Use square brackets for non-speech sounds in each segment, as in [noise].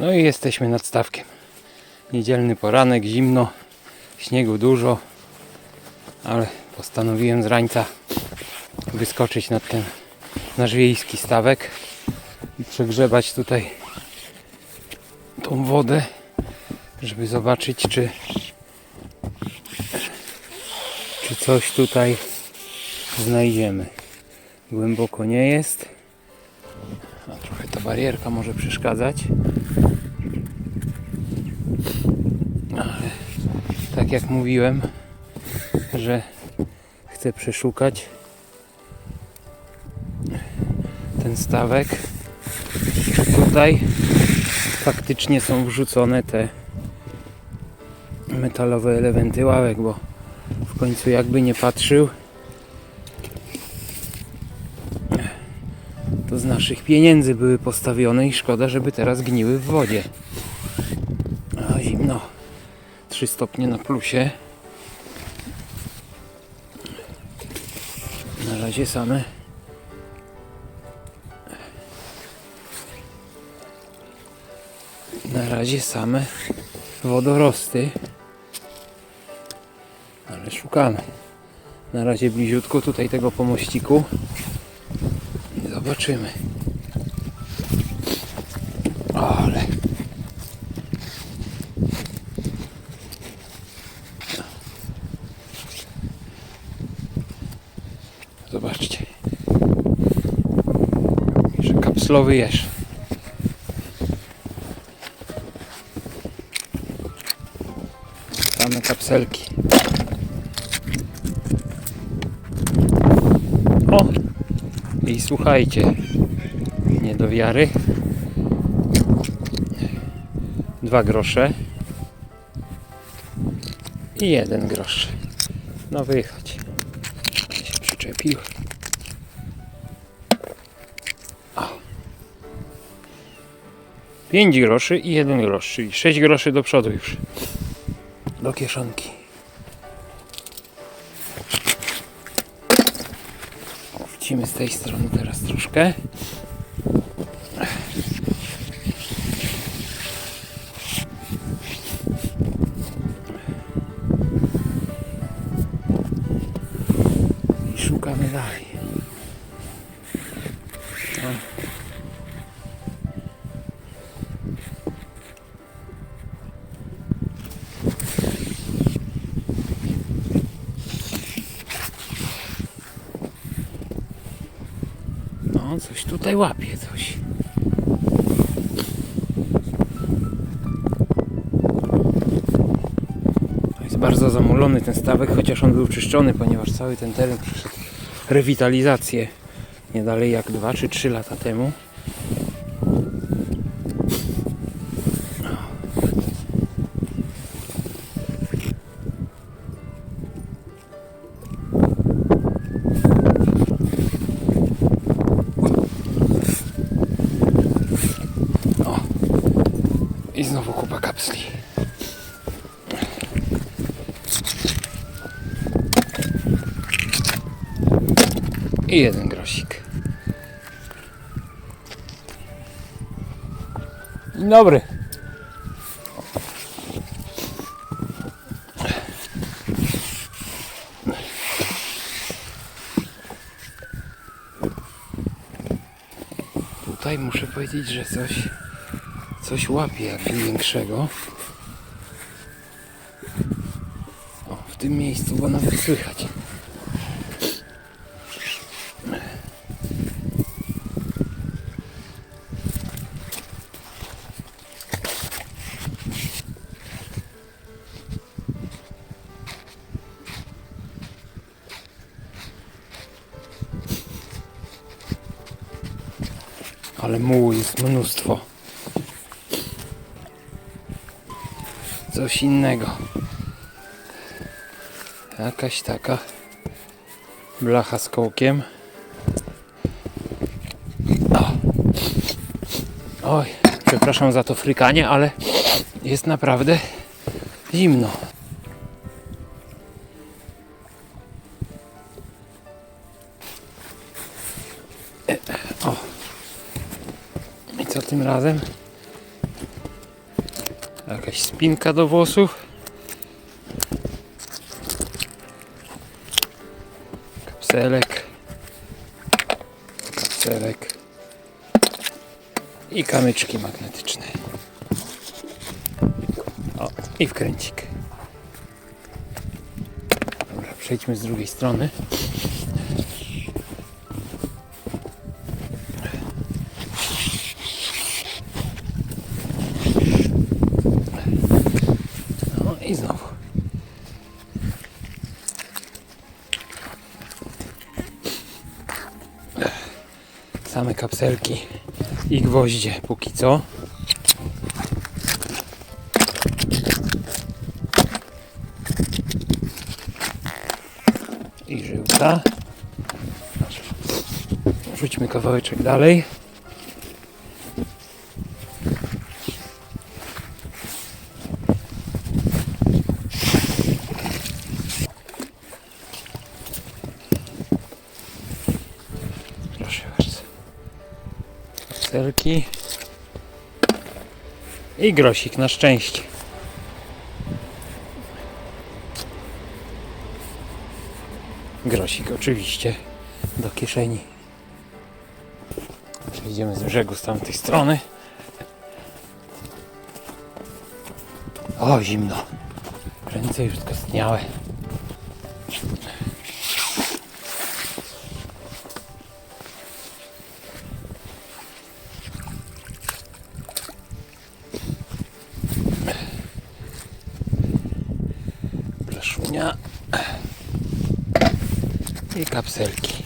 No i jesteśmy nad stawkiem. Niedzielny poranek, zimno, śniegu dużo, ale postanowiłem z rańca wyskoczyć nad ten nasz wiejski stawek i przegrzebać tutaj tą wodę, żeby zobaczyć, czy, czy coś tutaj znajdziemy. Głęboko nie jest. Barierka może przeszkadzać. Ale tak jak mówiłem, że chcę przeszukać ten stawek. Tutaj faktycznie są wrzucone te metalowe elementy ławek, bo w końcu jakby nie patrzył, naszych pieniędzy były postawione i szkoda, żeby teraz gniły w wodzie. A zimno. 3 stopnie na plusie. Na razie same na razie same wodorosty. Ale szukamy. Na razie bliziutko tutaj tego pomościku. Zobaczymy. Ale. Zobaczcie. Kapslowy jeż. Same kapselki. O! I słuchajcie, nie do wiary. Dwa grosze i jeden grosz. No wychodź. Się przyczepił. 5 groszy i 1 grosz, czyli 6 groszy do przodu już. Do kieszonki. Wrócimy z tej strony teraz troszkę. I szukamy dalej. Bardzo zamulony ten stawek, chociaż on był czyszczony, ponieważ cały ten teren przeszedł rewitalizację nie dalej jak 2 czy 3 lata temu. I jeden grosik. Dobry. Tutaj muszę powiedzieć, że coś coś łapie jakby większego. O, w tym miejscu, bo nawet słychać. Ale mułu jest mnóstwo. Coś innego. Jakaś taka blacha z kołkiem. Oj, przepraszam za to frykanie, ale jest naprawdę zimno. Razem? Jakaś spinka do włosów. Kapselek. Kapselek. I kamyczki magnetyczne. O, i wkręcik. Dobra, przejdźmy z drugiej strony. Kapselki i gwoździe póki co. I żyłka. Rzućmy kawałeczek dalej. I grosik na szczęście. Grosik oczywiście do kieszeni. Przejdziemy z brzegu z tamtej strony. O, zimno. Ręce już skostniałe. I kapselki.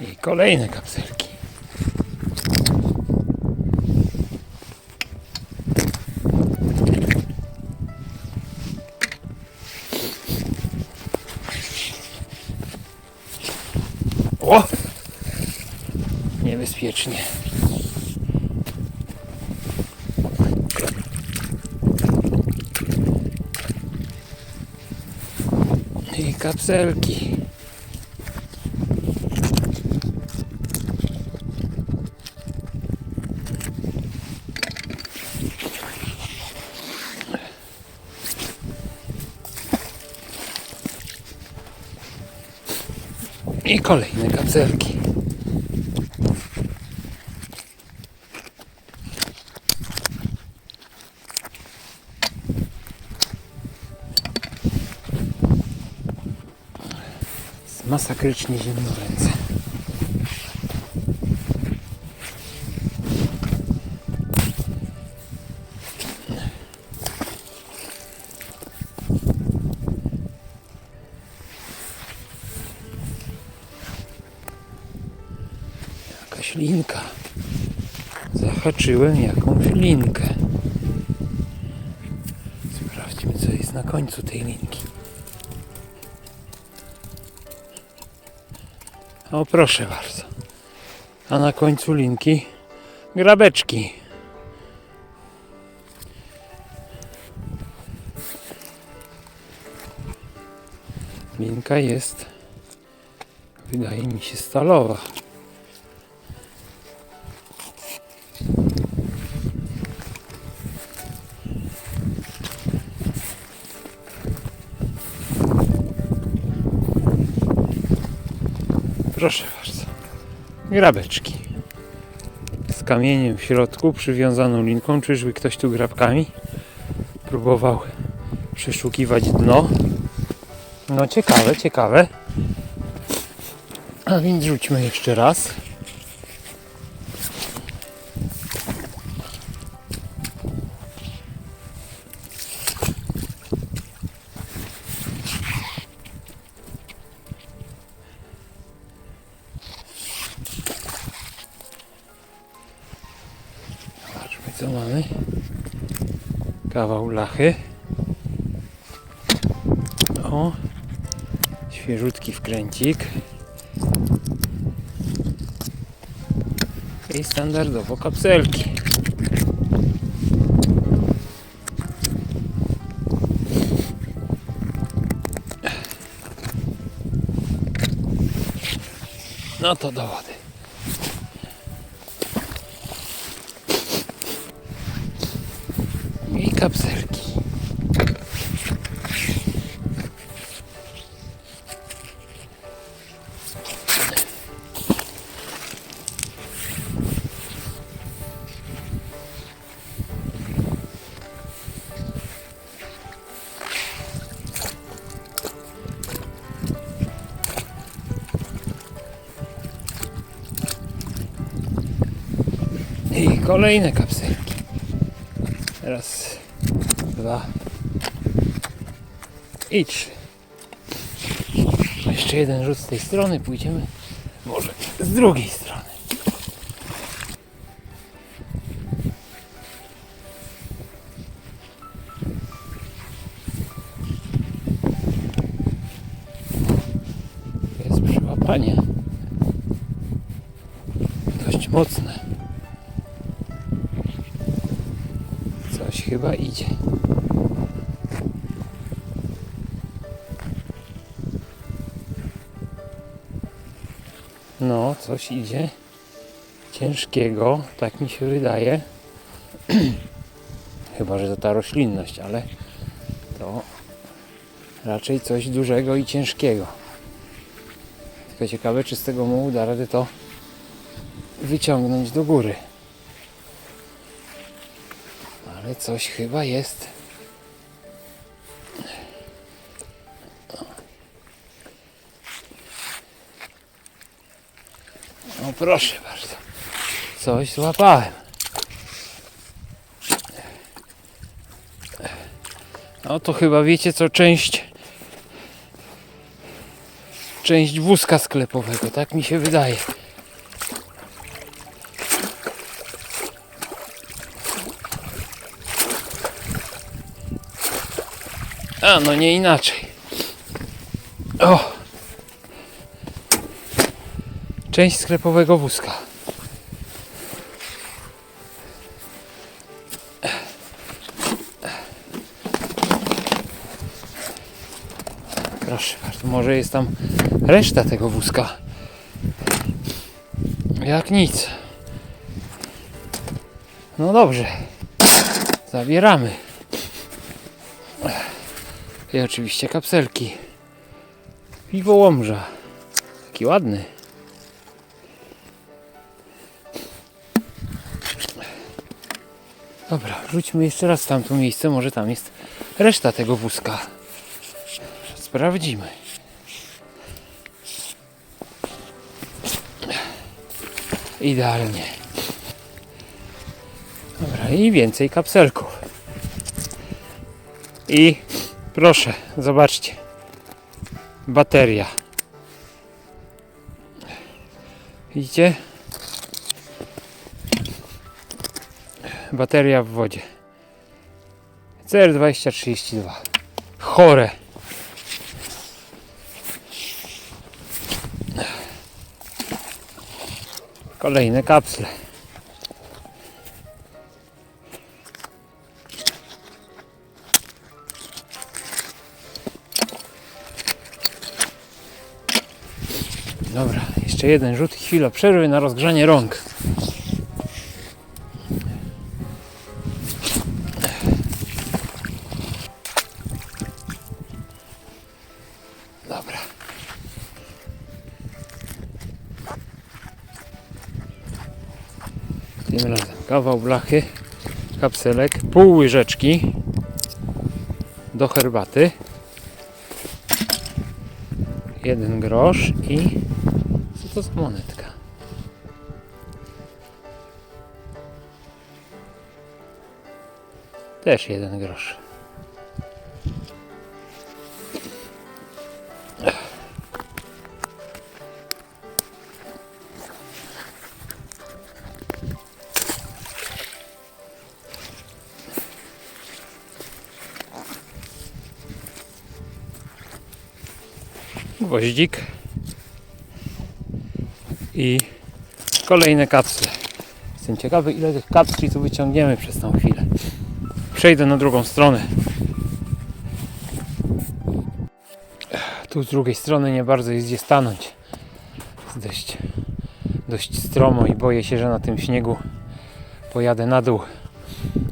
I kolejne kapselki. O! Niebezpiecznie. I kapselki. I kolejne kapselki. Masakrycznie zimno w ręce. Jakaś linka. Zahaczyłem jakąś linkę. Sprawdźmy, co jest na końcu tej linki. O proszę bardzo. A na końcu linki grabeczki. Linka jest wydaje mi się stalowa. Proszę bardzo. Grabeczki. Z kamieniem w środku, przywiązaną linką. Czyżby ktoś tu grabkami próbował przeszukiwać dno? No ciekawe, ciekawe. A więc rzućmy jeszcze raz. Kawał lachy. O, świeżutki wkręcik. I standardowo kapselki. No to do wody. Kapselki. I kolejne kapselki. Raz, dwa i trzy. Jeszcze jeden rzut z tej strony. Pójdziemy może z drugiej strony. Jest przyłapanie. Dość mocne. Coś chyba idzie. No, coś idzie. Ciężkiego, tak mi się wydaje. [clears throat] Chyba, że to ta roślinność, ale to raczej coś dużego i ciężkiego. Tylko ciekawe, czy z tego mułu da radę to wyciągnąć do góry. Ale coś chyba jest. Proszę bardzo. Coś złapałem. No to chyba wiecie co część część wózka sklepowego, tak mi się wydaje. A, no nie inaczej. O! Część sklepowego wózka. Proszę bardzo, może jest tam reszta tego wózka. Jak nic. No dobrze. Zabieramy. I oczywiście kapselki. Piwo Łomża. Taki ładny. Dobra, wróćmy jeszcze raz w tamto miejsce. Może tam jest reszta tego wózka. Sprawdzimy. Idealnie. Dobra, i więcej kapselków. I proszę, zobaczcie. Bateria. Widzicie? Bateria w wodzie. CR2032. Chore. Kolejne kapsle. Dobra, jeszcze jeden rzut chwila przerwy na rozgrzanie rąk. Tym razem kawał blachy, kapselek, pół łyżeczki do herbaty, jeden grosz i co to za monetka? Też jeden grosz. Gwoździk i kolejne kapsle. Jestem ciekawy ile tych kapsli tu wyciągniemy przez tą chwilę. Przejdę na drugą stronę. Tu z drugiej strony nie bardzo jest gdzie stanąć. Jest dość, dość stromo i boję się, że na tym śniegu pojadę na dół.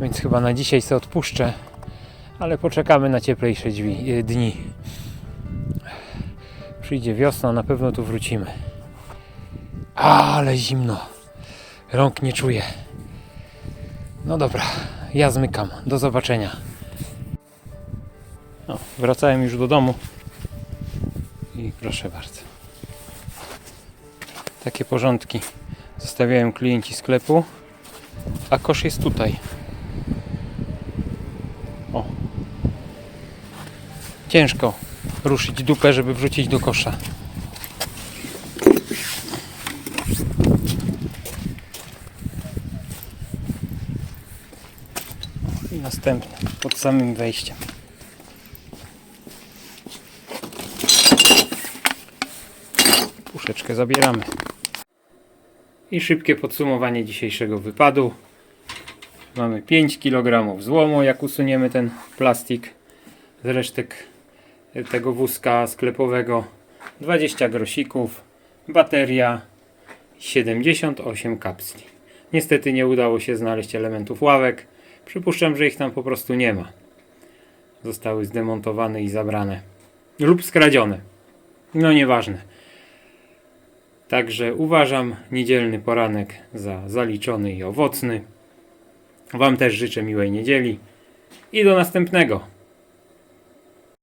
Więc chyba na dzisiaj sobie odpuszczę. Ale poczekamy na cieplejsze e, dni. Przyjdzie wiosna, na pewno tu wrócimy. Ale zimno. Rąk nie czuję. No dobra, ja zmykam. Do zobaczenia. No, wracałem już do domu. I proszę bardzo. Takie porządki zostawiają klienci sklepu, a kosz jest tutaj. O. Ciężko ruszyć dupę, żeby wrzucić do kosza. I następny pod samym wejściem. Puszeczkę zabieramy. I szybkie podsumowanie dzisiejszego wypadu. Mamy 5 kg złomu, jak usuniemy ten plastik z resztek tego wózka sklepowego. 20 grosików, bateria, 78 kapsli. Niestety nie udało się znaleźć elementów ławek. Przypuszczam, że ich tam po prostu nie ma. Zostały zdemontowane i zabrane. Lub skradzione. No nieważne. Także uważam niedzielny poranek za zaliczony i owocny. Wam też życzę miłej niedzieli i do następnego.